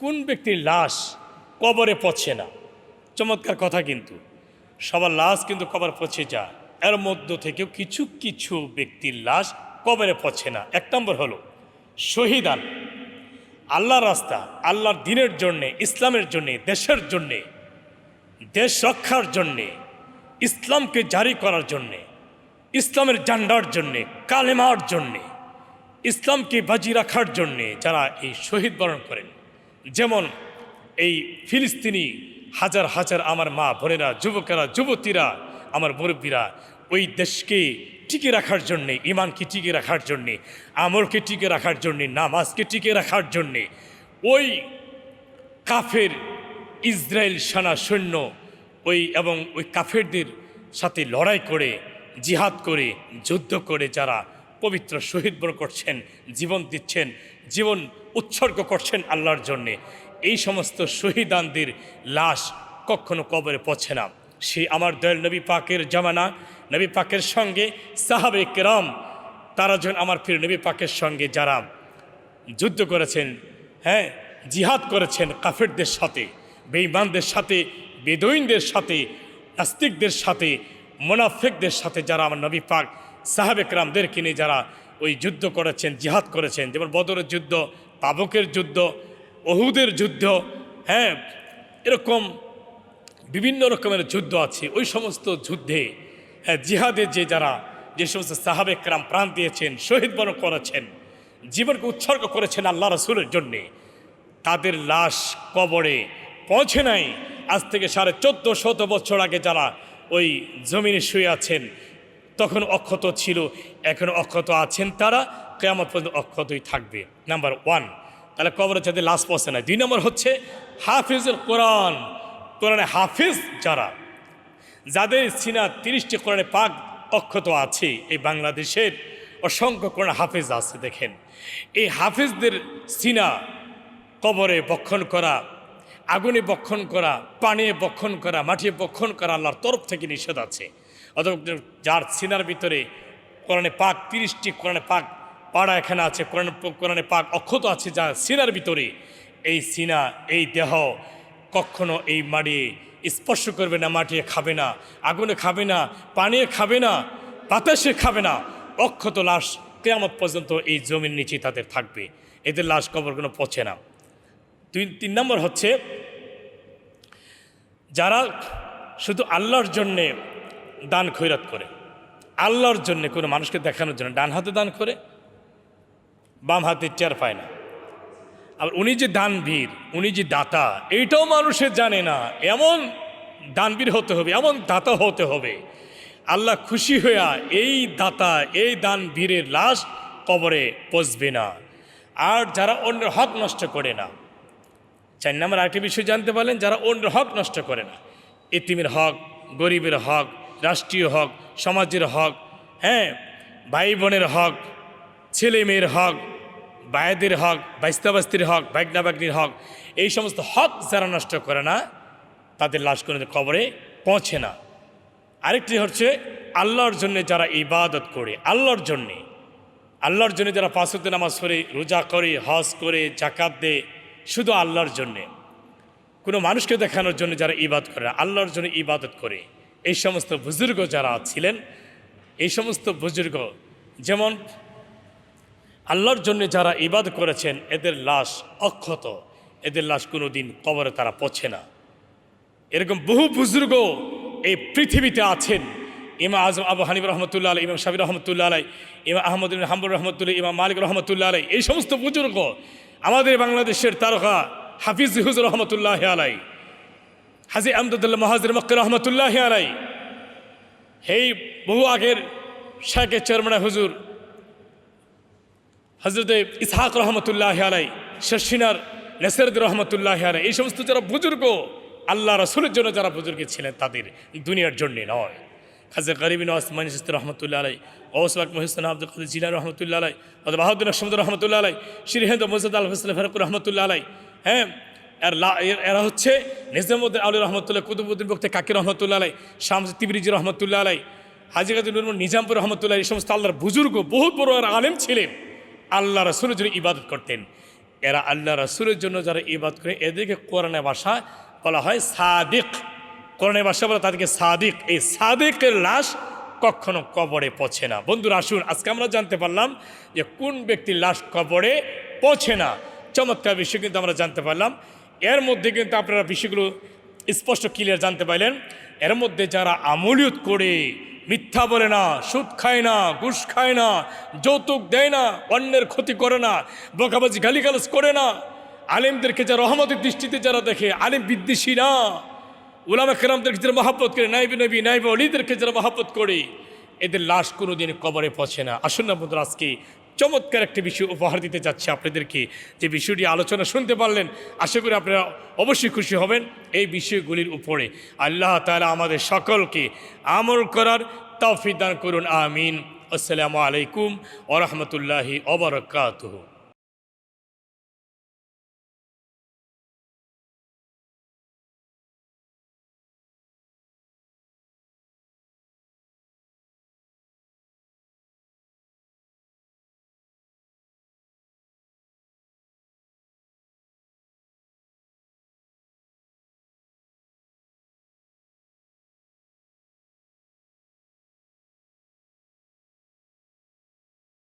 কোন ব্যক্তির লাশ কবরে পচে না? চমৎকার কথা কিন্তু। সবার লাশ কিন্তু কবর পচে যায়। এর মধ্য থেকেও কিছু কিছু ব্যক্তির লাশ কবরে পচে না। এক নম্বর হলো শহীদান। আল্লাহর রাস্তা, আল্লাহর দিনের জন্যে, ইসলামের জন্যে, দেশের জন্যে, দেশ রক্ষার জন্যে, ইসলামকে জারি করার জন্যে, ইসলামের জান্ডার জন্যে, কালেমার জন্যে, ইসলামকে বাজি রাখার জন্যে যারা এই শহীদ বরণ করেন। যেমন এই ফিলিস্তিনি হাজার হাজার আমার মা বোনেরা, যুবকেরা, যুবতীরা, আমার মুরব্বীরা, ওই দেশকে টিকে রাখার জন্যে ইমানকে টিকে রাখার জন্যে, আমলকে টিকে রাখার জন্যে, নামাজকে টিকে রাখার জন্যে, ওই কাফের ইসরায়েল সেনা সৈন্য, ওই এবং ওই কাফেরদের সাথে লড়াই করে, জিহাদ করে, যুদ্ধ করে যারা পবিত্র শহীদ বরণ করছেন, জীবন দিচ্ছেন, জীবন উৎসর্গ করছেন আল্লাহর জন্যে। এই সমস্ত শহীদানদের লাশ কখনো কবরে পৌঁছে না। সে আমার দয়াল নবী পাকের জামানা, নবী পাকের সঙ্গে সাহাবে কেরাম, তারা যেন আমার প্রিয় নবী পাকের সঙ্গে যারা যুদ্ধ করেছেন হ্যাঁ জিহাদ করেছেন কাফেরদের সাথে, বেঈমানদের সাথে, বেদইনদের সাথে, নাস্তিকদের সাথে, মোনাফেকদের সাথে যারা আমার নবী পাক সাহাবেকরামদের কিনে যারা ওই যুদ্ধ করেছেন, জিহাদ করেছেন, যেমন বদরের যুদ্ধ, তাবকের যুদ্ধ অহুদের যুদ্ধ হ্যাঁ এরকম বিভিন্ন রকমের যুদ্ধ আছে। ওই সমস্ত যুদ্ধে হ্যাঁ জিহাদে যে যারা, যে সমস্ত সাহাবেকরাম প্রাণ দিয়েছেন, শহীদ বরণ করেছেন, জীবনকে উৎসর্গ করেছেন আল্লাহ রসুলের জন্যে, তাদের লাশ কবরে পৌঁছে নাই। আজ থেকে সাড়ে চোদ্দ শত বছর আগে যারা ওই জমিনে শুয়ে আছেন তখন অক্ষত ছিল। এখন অক্ষত আছেন তারা কেমন পর্যন্ত অক্ষতই থাকবে। নাম্বার ওয়ান তাহলে কবরে যাদের লাশ পৌঁছে না দুই নম্বর হচ্ছে হাফিজুল কোরআন। কোরআনে হাফিজ যারা, যাদের সিনা তিরিশটি কোরআনে পাক অক্ষত আছে এই বাংলাদেশের, অসংখ্য কোরআন হাফিজ আছে, দেখেন। এই হাফিজদের সিনা কবরে বক্ষণ করা, আগুনে বক্ষণ করা, পানিয়ে বক্ষণ করা, মাটিয়ে বক্ষণ করা আল্লাহর তরফ থেকে নিষেধ আছে। অথবা যার সিনার ভিতরে কোরআনে পাক তিরিশটি কোরআনে পাক পাড়া এখানে আছে, কোরআন কোরআনে পাক অক্ষত আছে যা সিনার ভিতরে এই সিনা, এই দেহ কখনো এই মাড়িয়ে স্পর্শ করবে না মাটিয়ে খাবে না, আগুনে খাবে না, পানিয়ে খাবে না, বাতাসে খাবে না। অক্ষত লাশ কেয়ামত পর্যন্ত এই জমির নিচে তাদের থাকবে। এদের লাশ কবর কোনো পচে না। দুই তিন নম্বর হচ্ছে, যারা শুধু আল্লাহর জন্যে দান খৈরাত করে। আল্লাহর জন্য কোনো মানুষকে দেখানোর জন্য ডান হাতে দান করে, বাম হাতে চেয়ার পায় না। আর উনি যে দান দানবীর, উনি যে দাতা, এইটাও মানুষের জানে না। এমন দানবীর হতে হবে, এমন দাতা হতে হবে। আল্লাহ খুশি হইয়া এই দাতা, এই দান দানবীরের লাশ কবরে পচবে না। আর যারা অন্যের হক নষ্ট করে না, চার নম্বর আরেকটি বিষয় জানতে পারলেন, যারা অন্যের হক নষ্ট করে না, এতিমের হক, গরিবের হক রাষ্ট্রীয় হক, সমাজের হক হ্যাঁ ভাই বোনের হক ছেলে মেয়ের হক বায়েদের হক বাইস্তাবাস্তির হক বাইকনা বাগনির হক, এই সমস্ত হক যারা নষ্ট করে না, তাদের লাশ কোনো কবরে পৌঁছে না। আরেকটি হচ্ছে আল্লাহর জন্যে যারা ইবাদত করে, আল্লাহর জন্যে। আল্লাহর জন্য যারা পাঁচতে নামাজ পড়ে, রোজা করে, হজ করে জাকাত দেয়, শুধু আল্লাহর জন্যে। কোনো মানুষকে দেখানোর জন্য যারা ইবাদ করে আল্লাহর জন্য ইবাদত করে। এই সমস্ত বুজুর্গ যারা ছিলেন, এই সমস্ত বুজুর্গ যেমন আল্লাহর জন্য যারা ইবাদ করেছেন, এদের লাশ অক্ষত। এদের লাশ কোনো দিন কবরে তারা পছে না। এরকম বহু বুজুর্গ এই পৃথিবীতে আছেন। ইমা আজম আবু হানিব রহমতুল্লাহ আলাই ইমাম সাবির রহমতুল্লাহ আলাই ইমা আহমদ হাম্বুর রহমতুল্লাহ, ইমাম মালিক রহমতুল্লাহ আলাই এই সমস্ত বুজুর্গ আমাদের বাংলাদেশের তারকা হাফিজ হুজুর রহমতুল্লাহ আলাই হাজি আহমদুল্লাহ মহাজির মক্ক রহমতুল্লাহ আলাই। এই বহু আগের শেখের চেয়ারম্যান হুজুর হজরত ইসহাক রহমতুল্লাহ আলাই শশিনার নেসরদ রহমতুল্লাহ আলাই, এই সমস্ত যারা বুজুর্গ, আল্লাহ রসুলের জন্য যারা বুজুর্গ ছিলেন তাদের দুনিয়ার জন্যে নয়। খাজা গরিবিন ওসমান রহমতুল্লাহ আলাই ওসবাক মহিসান আব্দুল কাদের জিনা রহমতুল্লাহ আলাই আহমদ রহমতুল্লাহ আলাই শ্রীহেন্দ মসজিদ আল ফসল ফেরকুর রহমতুল্লাহ আলাই হ্যাঁ এর লা- এরা হচ্ছে নিজামুদ্দিন আলী রহমতুল্লাহ কুতুবুদ্দিন বক্তি কাকির রহমতুল্লাহ আলাই শামস তিবরিজি রহমতুল্লাহ আলাই হাজি নুরুল নিজামপুর রহমতুল্লাহ এই সমস্ত আল্লাহর বুজুর্গ, বহুত বড় আর আলেম ছিলেন। আল্লাহ রসুলের জন্য ইবাদত করতেন। এরা আল্লাহ রাসুলের জন্য যারা ইবাদ করে, এদেরকে কোরআনে ভাষা বলা হয় সাদিক। কোরআনে ভাষা বলে তাদেরকে সাদিক। এই সাদিকের লাশ কখনো কবরে পৌঁছে না। বন্ধুরা, আসুন, আজকে আমরা জানতে পারলাম যে কোন ব্যক্তির লাশ কবরে পৌঁছে না। চমৎকার বিষয় কিন্তু আমরা জানতে পারলাম। এর মধ্যে কিন্তু আপনারা বিষয়গুলো স্পষ্ট ক্লিয়ার জানতে পারলেন। এর মধ্যে যারা আমলিয়ত করে, মিথ্যা বলে না, সুদ খায় না, ঘুষ খায় না, যৌতুক দেয় না, অন্যের ক্ষতি করে না, বকাবাজি গালিগালাজ করে না, আলিমদেরকে যারা রহমতের দৃষ্টিতে যারা দেখে, আলিম বিদ্বেষী না, উলামা কেরামদেরকে যারা মহাব্বত করে, নাইবে নবী, নাইবে অলিদেরকে যারা মহাব্বত করে, এদের লাশ কোনো দিন কবরে পৌঁছে না। আসুন না বন্ধুরা, আজকে চমৎকার একটি বিষয় উপহার দিতে যাচ্ছে আপনাদেরকে। যে বিষয়টি আলোচনা শুনতে পারলেন, আশা করি আপনারা অবশ্যই খুশি হবেন এই বিষয়গুলির উপরে। আল্লাহ তালা আমাদের সকলকে আমল করার তফিদান করুন, আমিন। আসসালামু আলাইকুম ওরহমতুল্লাহি ওবরকাতুহ